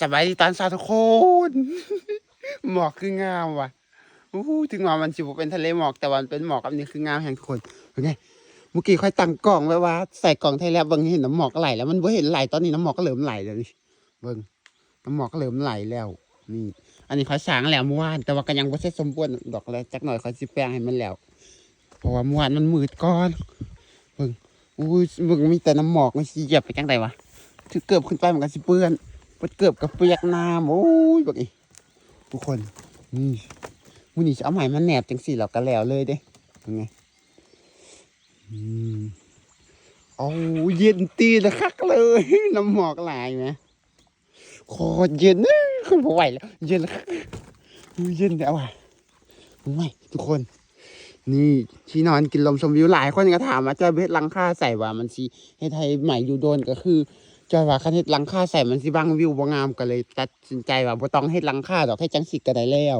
สบายดีตอนเช้าทุกคนหมอกคืองามว่ะอู้ถึงว่ามันสิบเป็นทะเลหมอกแต่วันเป็นหมอกอันนี้คืองามแห่งทุกคนเป็นไงเมื่อกี้ค่อยตั้งกล่องไว้ว่า ใส่กล่องไทยแล้วเบิ่งเห็นน้ำหมอกไหลแล้วมันบ่เห็นไหลตอนนี้น้ำหมอกก็เริ่มไหลแล้วนี่เบิ่งน้ำหมอกก็เริ่มไหลแล้วนี่ อันนี้ค่อยสางแล้วเมื่อวานแต่ว่าก็ยังบ่เสร็จสมบูรณ์ดอกเลยจักหน่อยค่อยสิแปลงให้มันแล้วเพราะว่าเมื่อวานมันมืดก่อนเบิ่งอู้ยเบิ่งมีแต่น้ำหมอกมันสิเหยียบไปจังไดวะถือเกือบขึ้นไปมันก็สิเปื้อน ปดเกือบกับเปียกน้ำโอ้ยบักอีทุกคนนี่มูนี่จะเอาใหม่มาแหนบจังสี่หรอกกันแล้วเลยเด้เป็นไงอืมโอ้เย็นตีนะคักเลยน้ำหมอกไหลายไหมโคตรเย็นเอ้ยขึ้นพอไหวแล้วเย็นคักเย็นแล้วอะไหมทุกคน นี่ที่นอนกินลมชมวิวหลายคนก็ถามว่าเจะเบ็ดหลังค่าใส่ว่ามันสิให้ไทยใหม่อยู่โดนก็คือ จอยว่าคันเฮ็ดหลังคาใส่มันสิบังวิวบ่งามก็เลย ตัดสินใจว่าบ่ต้องเฮ็ดหลังคาดอกให้จังสิก็ได้แล้ว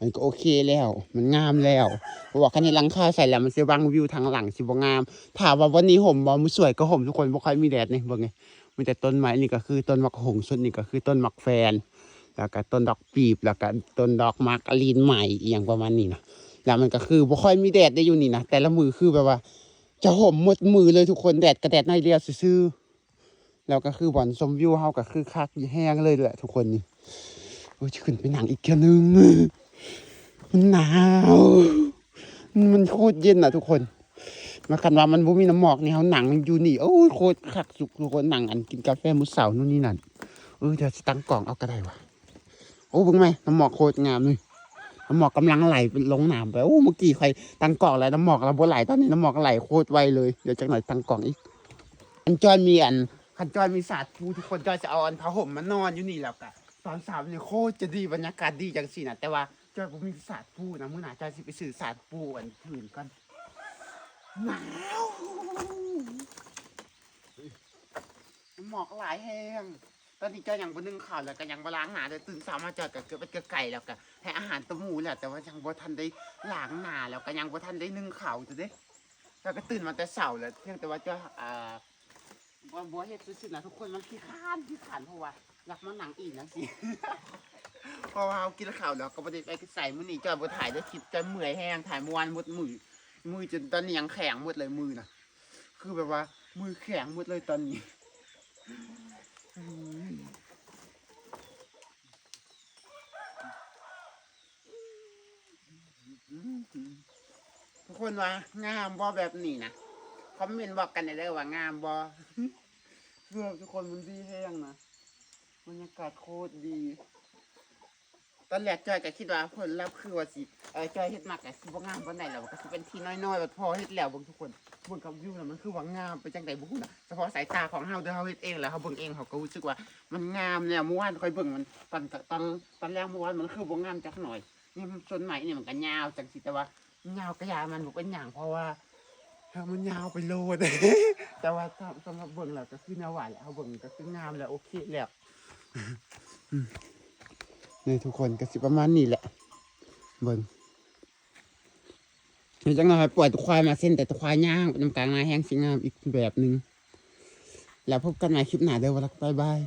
มันก็โอเคแล้ว มันงามแล้วเพราะว่าคันเฮ็ดหลังคาใส่แล้วมันสิบังวิวทางหลังสิบ่งามถามว่าวันนี้ห่มบ่มือสวยก็ห่มทุกคนบ่ค่อยมีแดดนี่เบิ่งไงมีแต่ต้นไม้นี่ก็คือต้นมักหงสุดนี่ก็คือต้นมักแฟน แล้วก็ต้นดอกปีบแล้วก็ต้นดอกมักลีนใหม่อีหยังประมาณนี้นะแล้วมันก็คือบ่ค่อยมีแดดได้อยู่นี่นะแต่ละมือคือแบบว่า จะห่มหมดมือเลยทุกคนแดดก็แดดน้อยเดียวซื่อๆ แล้วก็คือบอนชมวิวเฮาก็คือคักแห้งเลยแหละทุกคนนี่โอ้ยขึ้นไปหนังอีกแค่นึงมันหนาวมันโคตรเย็นอะทุกคน มาคันว่ามันบ่มีน้ำหมอกนี่เฮาหนังอยู่นี่โอ้ยโคตรคักสุกทุกคนหนังอันกินกาแฟมื้อเช้านู่นนี่นั่นเออเดี๋ยวตั้งกล่องเอาก็ได้วะโอ้บิ่งไหมน้ำหมอกโคตรงามเลยน้ำหมอกกำลังไหลไปลงน้ำไปโอ้เมื่อกี้ใครตั้งกล่องแล้วน้ำหมอกเราบ่ไหลตอนนี้น้ำหมอกไหลโคตรไวเลยเดี๋ยวจักหน่อยตั้งกล่องอีกอันจอยมีอัน คันจอยมีศาสตร์ภูทุกคนจอยจะเอาอันผ้าห่มมานอนอยู่นี่แล้วกะตอนสามเนี่ยโคตรจะดีบรรยากาศดีจังสินะแต่ว่าจอยผมมีศาสตร์ภูนะมื้อหน้าจอยสิไปซื้อศาสตร์ภูอันผื่นก่อนหนาวหมอกหลายแห้งตอนนี้จอยยังบ่นึ่งข้าวแล้วก็ยังบล้างหน้าเลยตื่นเช้ามาจอยก็เกือบไปเกือบไก่แล้วก็ให้อาหารตัวหมูแหละแต่ว่ายังบ่ทันได้ล้างหน้าแล้วก็ยังบ่ทันได้นึ่งข้าวจะเด้แล้วก็ตื่นมาแต่เช้าแล้วเพียงแต่ว่าจะอ่า บัวบัวเฮ็ดสุดๆนะทุกคนมันขี้ข้านขี้ขานเพราะว่าอยากมาหนังอีกนะสิพราะว่าเอากินข้าวแล้วก็บ่ได้ไปใส่มื้อนี้จอยบ่ถ่ายได้คลิปจอยเมื่อยแห้งถ่ายเมื่อวานหมดมือมือจนตอนนี้ยังแข็งหมดเลยมือน่ะ คือแบบว่า มือแข็งหมดเลยตอนนี้ทุกคนว่างามบ่แบบนี้นะ คอมเมนต์บอกกันได้เลยว่างามบอเพื่อทุกคนมันดีแห้งนะบรรยากาศโคตรดี ตอนแรกจอยก็คิดว่าผลลัพธ์คือว่าสิเออจอยเฮ็ดมากแต่สิบ่งามปานใดแล้วก็สิเป็นที่น้อยๆแบบพอเฮ็ดแล้วเบิ่งทุกคนเบิ่งกับวิวแล้วมันคือว่างามไปจังไดบ่ฮู้น่ะเฉพาะสายตาของเฮาเด้อเฮาเฮ็ดเองแล้วเฮาเบิ่งเองเฮาก็รู้สึกว่ามันงามเนี่ยเมื่อวานค่อยเบิ่งมันตอนตอนตอนแรกเมื่อวานมันคือบ่งามจักหน่อยนี่มันส่วนใหม่นี่มันก็ยาวจังสิแต่ว่ายาวก็ยาวมันบ่เป็นหยังเพราะว่า เออมันยาวไปโลด แต่ว่าสำสำหรับเบิ่งแล้วก็คือแนวหวานแล้วเอาเบิ่งก็คืองามแล้วโอเคแล้วนี่ทุกคนก็สิประมาณนี้แหละ เบิ่งเดี๋ยวจังหน่อยปล่อยตัวควายมาเส้นแต่ตัวควายย่างน้ำกลางนาแห้งสิงามอีกแบบหนึ่งแล้วพบกันใหม่คลิปหน้าเดี๋ยววันละบายบาย